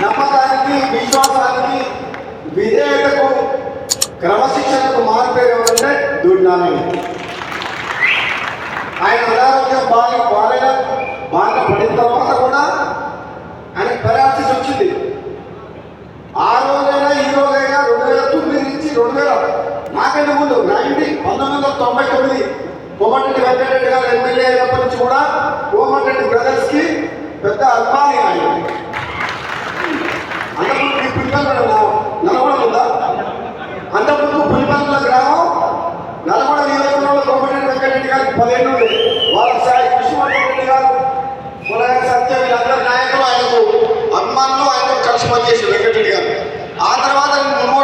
నమ్మకానికి విశ్వాసానికి విధేయతకు క్రమశిక్షణకు మార్పేరు ఎవరంటే దుర్నారాయణ ఆయన అనారోగ్యం బాగా బాగా బాగా పడిన తర్వాత కూడా ఆయన పెరాలసిస్ వచ్చింది. ఆ రోజైనా ఈ రోజైనా రెండు వేల తొమ్మిది నుంచి రెండు వేల నాకంటే ముందు నైన్టీ పంతొమ్మిది వందల తొంభై తొమ్మిది కోమటిరెడ్డి వెంకటరెడ్డి గారు ఎమ్మెల్యే అయినప్పటి నుంచి కూడా కోమటిరెడ్డి బ్రదర్స్కి కి పెద్ద అభిమాని ఆయన అంతకుముందు ఈ పిల్లలు నల్గొండ ఉందా అంతకుముందు పులిపల్లి గ్రామం నల్గొండ నియోజకవర్గంలో కోమటిరెడ్డి వెంకటరెడ్డి గారికి పదిహేను ఉంది వాళ్ళ సాయి కృష్ణవర్ధన్ రెడ్డి గారు కులగారి సత్య వీళ్ళందరి నాయకులు ఆయనకు అభిమానులు ఆయనకు కలిసి పనిచేసి వెంకటరెడ్డి గారు. ఆ తర్వాత ముమ్మోట తర్వాత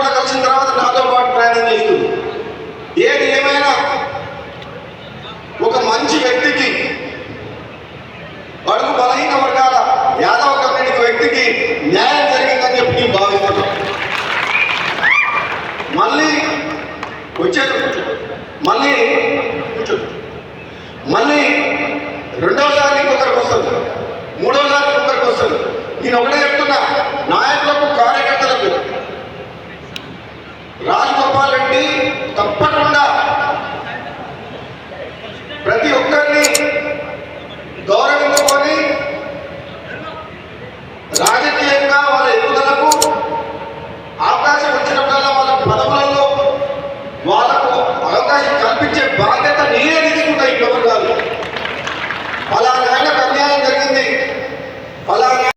వచ్చారు మళ్ళీ కూర్చోదు మళ్ళీ రెండోసారి ఇంకొకరికి వస్తుంది. మూడోసారి ఇంకొకరికి వస్తుంది. నేను ఒకటే చెప్తున్నా నాయకులకు కార్య